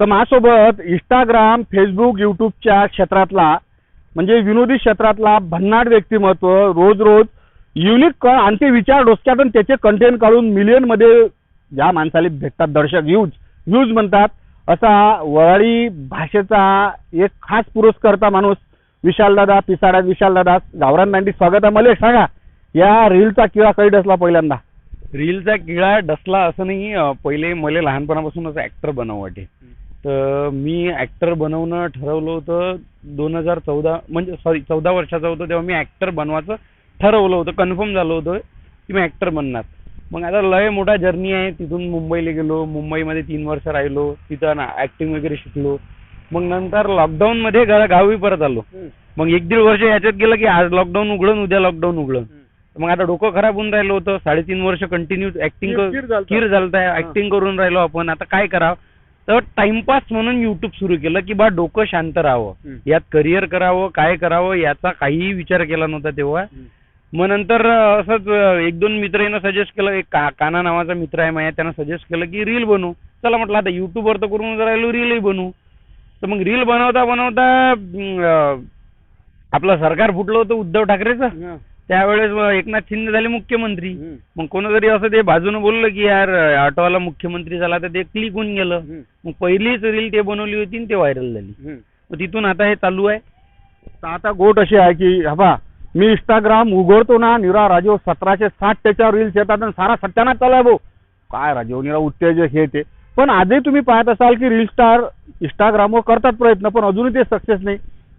तर माझ्यासोबत Instagram Facebook यूट्यूबच्या क्षेत्रातला म्हणजे विनोदी क्षेत्रातला भन्नाट व्यक्तिमत्व रोज रोज युनिक आणि ते विचार डोसक्यातून त्याचे कंटेंट काढून मिलियनमध्ये ज्या माणसाला भेटतात. दर्शक व्ह्यूज व्ह्यूज म्हणतात. असा वराळी भाषेचा एक खास पुरस्कर्ता माणूस विशालदादा पिसाडा विशालदादा गावरान नाईन्टी स्वागत आहे. मला सांगा या रीलचा किळा कधी डसला पहिल्यांदा? रीलचा किळा डसला असं नाही पहिले मला लहानपणापासूनच ऍक्टर बनावं वाटे. तर मी ऍक्टर बनवणं ठरवलं होतं दोन हजार चौदा म्हणजे सॉरी चौदा वर्षाचा होतो तेव्हा मी ऍक्टर बनवायचं ठरवलं होतं कन्फर्म झालं होतं की मी ऍक्टर बनणार. मग आता लय मोठा जर्नी आहे तिथून मुंबईला गेलो मुंबईमध्ये तीन वर्ष राहिलो तिथं ऍक्टिंग वगैरे शिकलो. मग नंतर लॉकडाऊन मध्ये घरा गावी परत आलो. मग एक दीड वर्ष याच्यात गेलं की आज लॉकडाऊन उघडून उद्या लॉकडाऊन उघडून. मग आता डोकं खराब होऊन राहिलं होतं साडेतीन वर्ष कंटिन्यू ऍक्टिंग किर- झालतं. झालताय ऍक्टिंग करून राहिलो आपण. आता काय करावं? तर टाइमपास म्हणून युट्यूब सुरू केलं की बा डोकं शांत राहावं. यात करिअर करावं काय करावं याचा काहीही विचार केला नव्हता तेव्हा. मग नंतर असंच एक दोन मित्रांना सजेस्ट केलं एक का काना नावाचा मित्र आहे माझ्या त्यानं सजेस्ट केलं की रील बनवू. चला म्हटलं आता युट्यूबवर तर करून राहिलो रीलही बनवू. तर मग रील बनवता बनवता आपलं सरकार फुटलं होतं उद्धव ठाकरेचं. त्यावेळेस एकनाथ शिंदे झाले मुख्यमंत्री. मग कोणतरी असं ते बाजूने बोललं की यार ऑटोवाला मुख्यमंत्री झाला तर ते क्लिक होऊन गेलं. मग पहिलीच रील ते बनवली होती आणि ते व्हायरल झाली. मग तिथून आता हे चालू आहे. आता गोट अशी आहे की हबा मी इंस्टाग्राम उघडतो ना निरा राजीव सतराशे साठ त्याच्यावर रील्स येतात आणि सारा सत्यानाश चालू आहे भाऊ. काय राजीव निरा उत्तेजक हे ते. पण आजही तुम्ही पाहत असाल की रील स्टार इंस्टाग्रामवर करतात प्रयत्न पण अजूनही ते सक्सेस नाही.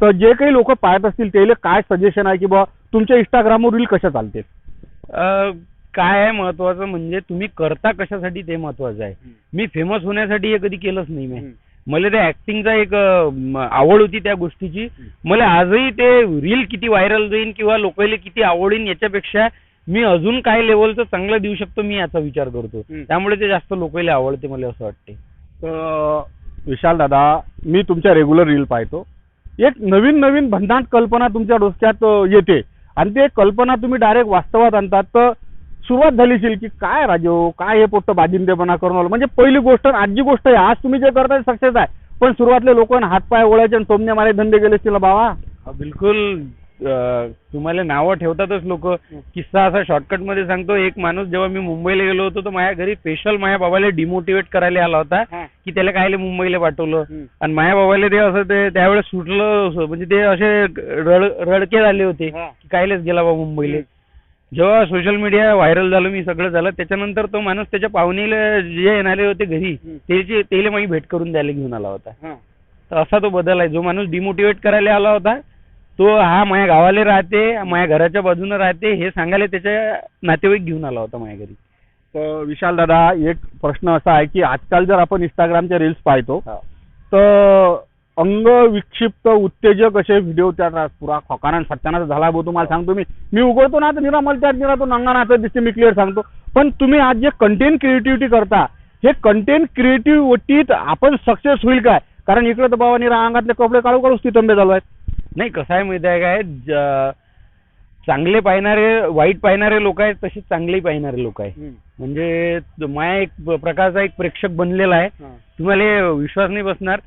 तर जे काही लोक पाहत असतील त्याला काय सजेशन आहे की बा तुमच्या इंस्टाग्रामवर रील कशा चालते काय आहे महत्वाचं म्हणजे तुम्ही करता कशासाठी ते महत्वाचं आहे. मी फेमस होण्यासाठी हे कधी केलंच नाही मी. मला त्या ऍक्टिंगचा एक अं, आवड होती त्या गोष्टीची. मला आजही ते रील किती व्हायरल जाईन किंवा लोकांना किती आवडीन याच्यापेक्षा मी अजून काय लेवलचं चांगलं देऊ शकतो मी याचा विचार करतो. हम्म. त्यामुळे ते जास्त लोकांना आवडते मला असं वाटते तर विशाल दादा मी तुमच्या रेग्युलर रील पाहतो. एक नवीन नवीन भन्नाट कल्पना तुमच्या डोक्यात अं, येते. आणि ते कल्पना तुम्ही डायरेक्ट वास्तवात आणतात. तर सुरुवात झालीशील की काय राजो काय हे पोट्ट बाजिंदेपणा करून आलं? म्हणजे पहिली गोष्ट आजची गोष्ट आहे आज तुम्ही जे करताय सक्सेस आहे. पण सुरुवातले लोकांना हातपाय ओळायचे आणि टोमने मारे धंदे गेले असतील बाबा? बिलकुल. तुम्हाला नावं ठेवतातच लोक. किस्सा असा शॉर्टकटमध्ये सांगतो एक माणूस जेव्हा मी मुंबईला गेलो होतो तर माझ्या घरी स्पेशल माझ्या बाबाला डिमोटिवेट करायला आला होता की त्याला कायले मुंबईला पाठवलं. आणि माझ्या बाबाला ते असं ते त्यावेळेस सुटलं असं, म्हणजे ते असे रड रडके झाले होते की कायलेच गेला बा मुंबईला. जेव्हा सोशल मीडिया व्हायरल झालं मी सगळं झालं त्याच्यानंतर तो माणूस त्याच्या पाहुणीला जे येणारे होते घरी त्याची त्याला माझी भेट करून द्यायला घेऊन आला होता. तर असा तो बदल आहे जो माणूस डिमोटिवेट करायला आला होता तो हा माझ्या गावाला राहते माझ्या घराच्या बाजूने राहते हे सांगायला त्याच्या नातेवाईक घेऊन आला होता माझ्या घरी. तर विशाल दादा एक प्रश्न असा आहे की आजकाल जर आपण इंस्टाग्रामचे रील्स पाहतो. तर अंग विक्षिप्त उत्तेजक असे व्हिडिओ त्या पुरा खोकाना सत्यानाच झाला भाऊ तुम्हाला सांगतो मी. मी उघडतो ना तर निरा मला त्यात निरा तो नंगा नाचत दिसते मी क्लिअर सांगतो. पण तुम्ही आज जे कंटेंट क्रिएटिव्हिटी करता हे कंटेंट क्रिएटिव्हिटीत आपण सक्सेस होईल काय? कारण इकडे तर बाबा निरा अंगातले कपडे काढू काढू तिथंबे चालू आहेत. नाही कसं आहे माहिती आहे काय चांगले पाहणारे वाईट पाहणारे लोक आहेत तसेच चांगले पाहणारे लोक आहे म्हणजे माया एक प्रकारचा एक प्रेक्षक बनलेला आहे. तुम्हाला विश्वास नाही बसणार.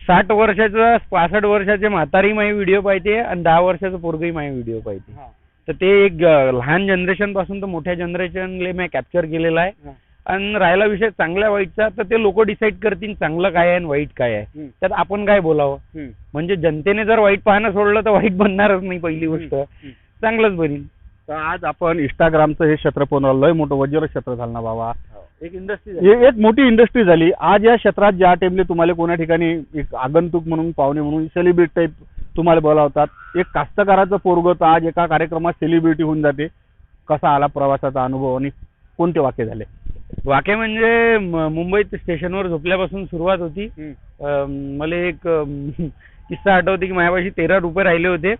साठ वर्षाचं पासष्ट वर्षाचे म्हातारी माझे व्हिडिओ पाहते आणि दहा वर्षाचं पोरगही माझे व्हिडिओ पाहते. तर ते एक लहान जनरेशनपासून तर मोठ्या जनरेशनले मी कॅप्चर केलेला आहे. आणि राहिला विषय चांगल्या वाईटचा तर ते लोक डिसाईड करतील चांगलं काय आहे आणि वाईट काय आहे. त्यात आपण काय बोलावं? म्हणजे जनतेने जर वाईट पाहणं सोडलं तर वाईट बनणारच नाही पहिली गोष्ट. चांगलंच बनेल. तर आज आपण इंस्टाग्रामचं हे क्षेत्र पुन्हा लय मोठं वज्र क्षेत्र झालं ना बाबा. एक इंडस्ट्री हे एक मोठी इंडस्ट्री झाली. आज या क्षेत्रात ज्या टाइमले तुम्हाला कोण्या ठिकाणी एक आगंतुक म्हणून पाहुणे म्हणून सेलिब्रिटी टाईप तुम्हाला बोलावतात एक कास्तकाराचं पोरग तर आज एका कार्यक्रमात सेलिब्रिटी होऊन जाते. कसा आला प्रवासाचा अनुभव आणि कोणते वाक्य झाले? वाक्य म्हणजे म- मुंबईत स्टेशनवर झोपल्यापासून सुरुवात होती. अं, मला एक अं, किस्सा आठवते की माझ्यापाशी तेरा रुपये राहिले होते.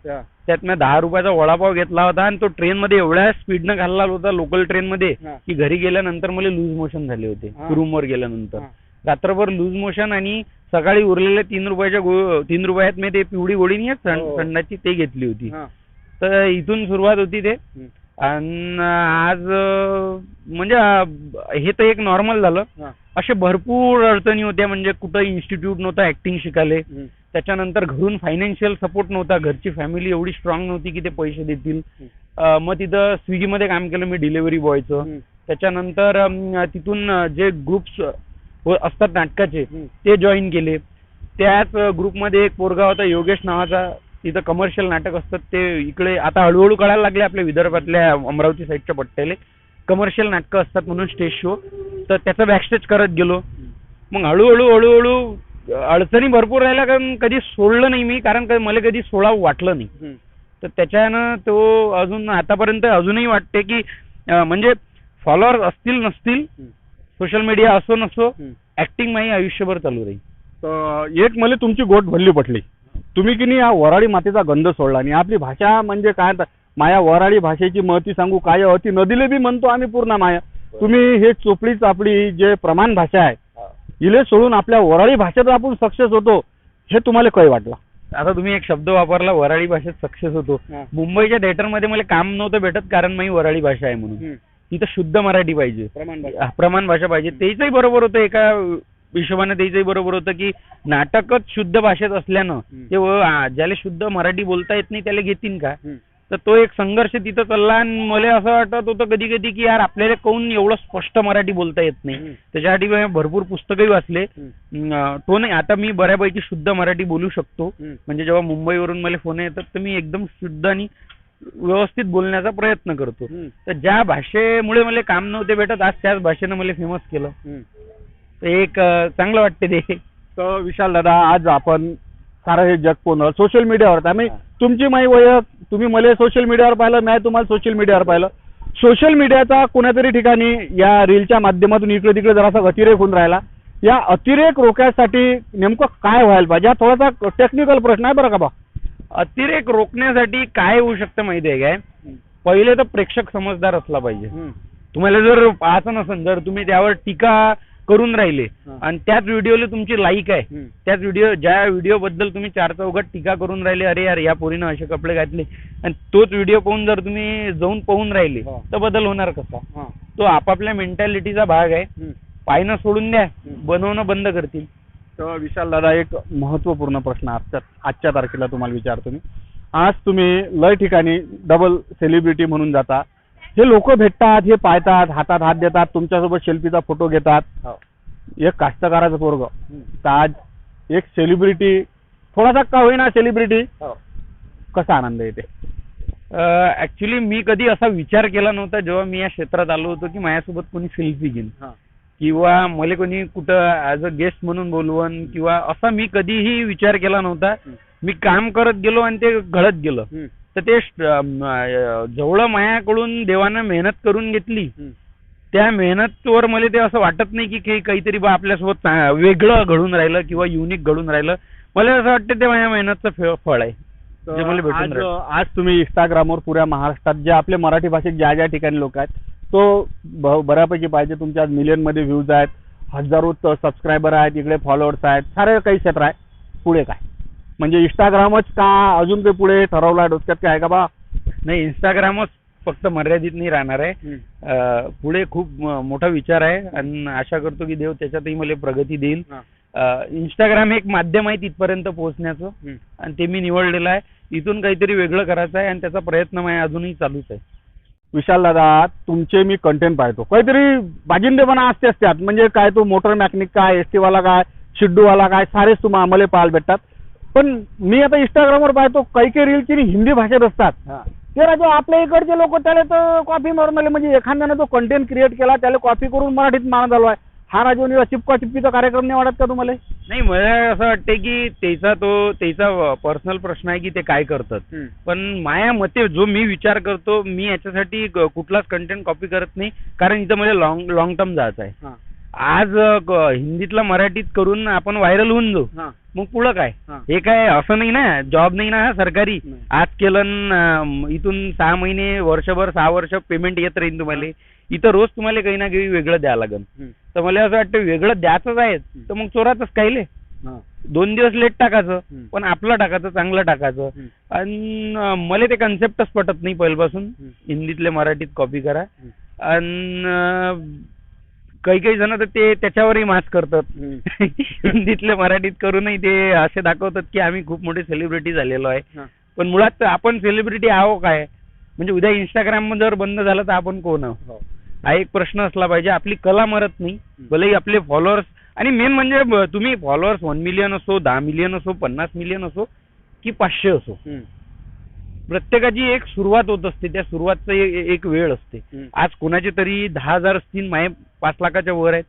त्यात मी दहा रुपयाचा वडापाव घेतला होता आणि तो ट्रेन मध्ये एवढ्या स्पीडनं घालला होता लोकल ट्रेन मध्ये हा. की घरी गेल्यानंतर मला लूज मोशन झाले होते. हा. रूमवर गेल्यानंतर. हा. रात्रभर लूज मोशन आणि सकाळी उरलेल्या तीन रुपयाच्या गो तीन रुपयात मी ते पिवळी गोळी नाही हो. थंड- थंडाची ते घेतली होती. तर इथून सुरुवात होती ते. आणि आज म्हणजे हे तर एक नॉर्मल झालं. असे भरपूर अडचणी होत्या म्हणजे कुठं इन्स्टिट्यूट नव्हतं ऍक्टिंग शिकायले. त्याच्यानंतर घरून फायनान्शियल सपोर्ट नव्हता घरची फॅमिली एवढी स्ट्रॉंग नव्हती की ते पैसे देतील मग तिथं स्विगीमध्ये काम केलं मी डिलिव्हरी बॉयचं. त्याच्यानंतर तिथून जे ग्रुप्स असतात नाटकाचे. ते जॉईन केले त्याच ग्रुपमध्ये एक पोरगा होता योगेश नावाचा तिथं कमर्शियल नाटक असतात ते इकडे आता हळूहळू कळायला लागले आपल्या विदर्भातल्या अमरावती साईडच्या पट्ट्याले कमर्शियल नाटकं असतात म्हणून स्टेज शो तर त्याचं बॅकस्टेज करत गेलो मग हळूहळू हळूहळू अडचणी भरपूर राहिल्या कारण कधी सोडलं नाही मी कारण मला कधी सोडावं वाटलं नाही. तर त्याच्यानं तो अजून आतापर्यंत अजूनही वाटते की म्हणजे फॉलोअर्स असतील नसतील. सोशल मीडिया असो नसो. ऍक्टिंग माझी आयुष्यभर चालू राहील एक मला तुमची गोट भरली पटली तुम्ही की नाही या वराडी मातेचा गंध सोडला आणि आपली भाषा म्हणजे काय माया वराडी भाषेची महती सांगू काय अति नदीले बी म्हणतो आम्ही पूर्ण माया. तुम्ही हे चोपडी चापडी जे प्रमाण भाषा आहे इले सोडून आपल्या वराडी भाषेत आपण सक्सेस होतो हे तुम्हाला काय वाटलं. आता तुम्ही एक शब्द वापरला वराळी भाषेत सक्सेस होतो. मुंबईच्या थिएटरमध्ये मला काम नव्हतं भेटत कारण माझी वराळी भाषा आहे म्हणून. तिथं शुद्ध मराठी पाहिजे. प्रमाण भाषा. पाहिजे. तेचंही बरोबर होतं एका हिशोबाने तेचंही बरोबर होतं की नाटकच शुद्ध भाषेत असल्यानं. ते व- आ, ज्याला शुद्ध मराठी बोलता येत नाही त्याला घेतील का? तर तो एक संघर्ष तिथं चालला आणि मला असं वाटत होतं कधी कधी की यार आपल्याला कोण एवढं स्पष्ट मराठी बोलता येत नाही. हम्म. त्याच्यासाठी मी भरपूर पुस्तकही वाचले. अं, तो नाही आता मी बऱ्यापैकी शुद्ध मराठी बोलू शकतो. म्हणजे जेव्हा मुंबईवरून मला फोन येतात तर मी एकदम शुद्ध आणि व्यवस्थित बोलण्याचा प्रयत्न करतो. तर ज्या भाषेमुळे मला काम नव्हते भेटत आज त्याच भाषेनं मला फेमस केलं. एक चांगलं वाटते ते. तर विशाल दादा आज आपण सारं हे जग पूर्ण सोशल मीडियावर आम्ही तुमची माही वयक तुम्ही मला सोशल मीडियावर पाहिलं मी तुम्हाला सोशल मीडियावर पाहिलं. सोशल मीडियाचा कोण्यातरी ठिकाणी या रीलच्या माध्यमातून इकडे तिकडे जरासा अतिरेक होऊन राहिला. या अतिरेक रोखण्यासाठी नेमकं काय व्हायला पाहिजे? हा थोडासा टेक्निकल प्रश्न आहे बरं का बा? अतिरेक रोखण्यासाठी काय होऊ शकतं माहिती आहे काय? पहिले तर प्रेक्षक समजदार असला पाहिजे. तुम्हाला जर पाहायचं नसेल जर तुम्ही त्यावर टीका करून राहिले. हा. आणि त्याच व्हिडिओला तुमची लाईक आहे. हम्म. त्याच व्हिडिओ ज्या व्हिडिओ बद्दल तुम्ही चार चौघात टीका करून राहिले अरे यार या पोरीनं असे कपडे घातले. आणि तोच व्हिडिओ पाहून जर तुम्ही जाऊन पाहून राहिले हा. तर बदल होणार कसा? तो आपापल्या मेंटॅलिटीचा भाग आहे. पायनं सोडून द्या बनवणं बंद करतील. तर विशाल दादा एक महत्त्वपूर्ण प्रश्न आजच्या आजच्या तारखेला तुम्हाला विचारतो मी. आज तुम्ही लय ठिकाणी डबल सेलिब्रिटी म्हणून जाता. हे लोक भेटतात हे पाहतात हातात हात देतात तुमच्यासोबत सेल्फीचा फोटो घेतात. एक कास्तकाराचं पोरग. तर आज एक सेलिब्रिटी थोडासा का होईना सेलिब्रिटी कसा आनंद येते ऍक्च्युली मी कधी असा विचार केला नव्हता जेव्हा मी या क्षेत्रात आलो होतो की माझ्यासोबत कोणी सेल्फी घेईन किंवा मला कोणी कुठं ऍज अ गेस्ट म्हणून बोलवण किंवा असा मी कधीही विचार केला नव्हता. मी काम करत गेलो आणि ते घडत गेलं. तर ते जेवढं मायाकडून देवानं मेहनत करून घेतली. त्या मेहनतवर मला ते असं वाटत नाही की काही- काहीतरी बा आपल्यासोबत वेगळं घडून राहिलं किंवा युनिक घडून राहिलं. मला असं वाटतं ते माझ्या मेहनतचं फळ आहे. आज. आज तुम्ही इंस्टाग्रामवर पुऱ्या महाराष्ट्रात जे आपले मराठी भाषिक ज्या ज्या ठिकाणी लोक आहेत तो बऱ्यापैकी पाहिजे. तुमच्या मिलियनमध्ये व्ह्यूज आहेत हजारो सबस्क्रायबर आहेत इकडे फॉलोअर्स आहेत सारे काही क्षेत्र आहे. पुढे काय? म्हणजे इंस्टाग्रामच का अजून काही पुढे ठरवलं आहे डोक्यात काय का बा? नाही इंस्टाग्रामच फक्त मर्यादित नाही राहणार आहे. अं, पुढे खूप म- मोठा विचार आहे आणि आशा करतो की देव त्याच्यातही मला प्रगती देईल. इंस्टाग्राम एक माध्यम आहे तिथपर्यंत पोहोचण्याचं. आणि ते मी निवडलेलं आहे. इथून काहीतरी वेगळं करायचं आहे आणि त्याचा प्रयत्न माझ्या अजूनही चालूच आहे. विशाल दादा तुमचे मी कंटेंट पाहतो. काहीतरी बाजिंदेपणा असते असतात. म्हणजे काय तो मोटर मॅकॅनिक काय एस वाला काय शिड्डूवाला काय सारेच तुम्हाला आम्हाला पाहायला भेटतात. पण मी आता इंस्टाग्रामवर पाहतो काही काही रील्स की हिंदी भाषेत असतात. ते राजू आपल्या इकडचे लोक त्याला तर कॉपी मारून आले म्हणजे एखाद्यानं जो कंटेंट क्रिएट केला त्याला कॉपी करून मराठीत मारण झालो आहे हा राजू चिपका चिपकीचा कार्यक्रम नाही वाटत का तुम्हाला? नाही मला असं वाटते की त्याचा तो त्याचा पर्सनल प्रश्न आहे की ते काय करतात. पण माया मते जो मी विचार करतो मी याच्यासाठी कुठलाच कंटेंट कॉपी करत नाही. कारण इथं मला लॉंग लॉंग टर्म जायचं आहे. आज हिंदीतला मराठीत करून आपण व्हायरल होऊन जाऊ. मग पुढं काय हा. हे काय असं नाही ना जॉब नाही ना हा सरकारी नाही. आज केलं अं, इथून सहा महिने वर्षभर सहा वर्ष पेमेंट येत राहील तुम्हाला इथं रोज तुम्हाला काही ना काही वेगळं द्यावं लागेल तर मला असं वाटतं वेगळं द्यायचंच आहे तर मग चोराचंच कायले दोन दिवस लेट टाकायचं हम्म. पण आपलं टाकायचं चांगलं टाकायचं हम्म. आणि मला ते कन्सेप्टच पटत नाही पहिल्यापासून हम्म. हिंदीतले मराठीत कॉपी करा हम्म. आणि काही काही जण तर ते त्याच्यावरही मास करतात. हिंदीतले मराठीत करूनही ते असे दाखवतात की आम्ही खूप मोठे सेलिब्रिटी झालेलो आहे. पण मुळात आपण सेलिब्रिटी आहो काय म्हणजे उद्या इंस्टाग्राम जर बंद झालं तर आपण कोण आहो हो. हा एक प्रश्न असला पाहिजे आपली कला मरत नाही. भलेही आपले फॉलोअर्स आणि मेन म्हणजे तुम्ही फॉलोअर्स वन मिलियन असो दहा मिलियन असो पन्नास मिलियन असो की पाचशे असो. प्रत्येकाची एक सुरुवात होत असते त्या सुरुवातचं एक वेळ असते. आज कोणाचे तरी दहा हजार असतील माये पाच लाखाच्या वर आहेत.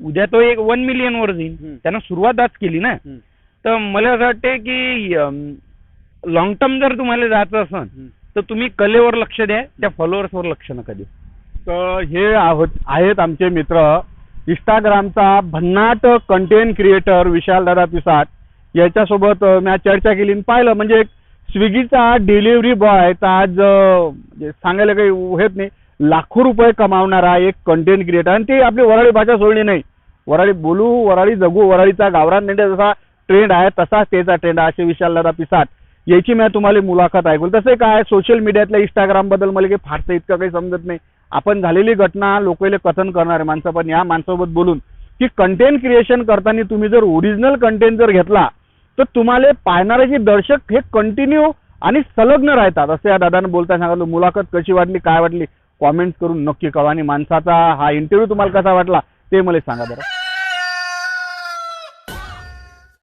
उद्या तो एक वन मिलियन वर जाईल. त्यानं सुरुवात आज केली ना. तर मला असं वाटते की लॉंग टर्म जर तुम्हाला जायचं असेल. तर तुम्ही कलेवर लक्ष द्या त्या फॉलोअर्सवर लक्ष नका देऊ. तर हे आहोत आहेत आमचे मित्र. इंस्टाग्रामचा भन्नाट कंटेंट क्रिएटर विशाल दादा पिसाट. याच्यासोबत मी आज चर्चा केली आणि पाहिलं. म्हणजे एक स्विगीचा डिलिव्हरी बॉय तर आज म्हणजे सांगायला काही हेच नाही. लाखो रुपये कमावणारा एक कंटेंट क्रिएटर आणि ते आपली वराळी भाषा सोडली नाही. वराळी बोलू वराळी जगू वराळीचा गावरान नेंड्या जसा ट्रेंड आहे तसाच त्याचा ट्रेंड आहे असे विशाल दादा पिसाट. याची मी तुम्हाला मुलाखत ऐकूल तसे काय सोशल मीडियातल्या इंस्टाग्रामबद्दल मला काही फारसं इतकं काही समजत नाही. आपण झालेली घटना लोकांना कथन करणारे माणसं पण या माणसासोबत बोलून. की कंटेंट क्रिएशन करताना तुम्ही जर ओरिजिनल कंटेंट जर घेतला तर तुम्हाला पाहणारे जे दर्शक हे कंटिन्यू आणि संलग्न राहतात. असं या दादानं बोलता सांगितलं. मुलाखत कशी वाटली काय वाटली? कॉमेंट करून नक्की कळवा आणि माणसाचा हा इंटरव्ह्यू तुम्हाला कसा वाटला ते मला सांगा बरं.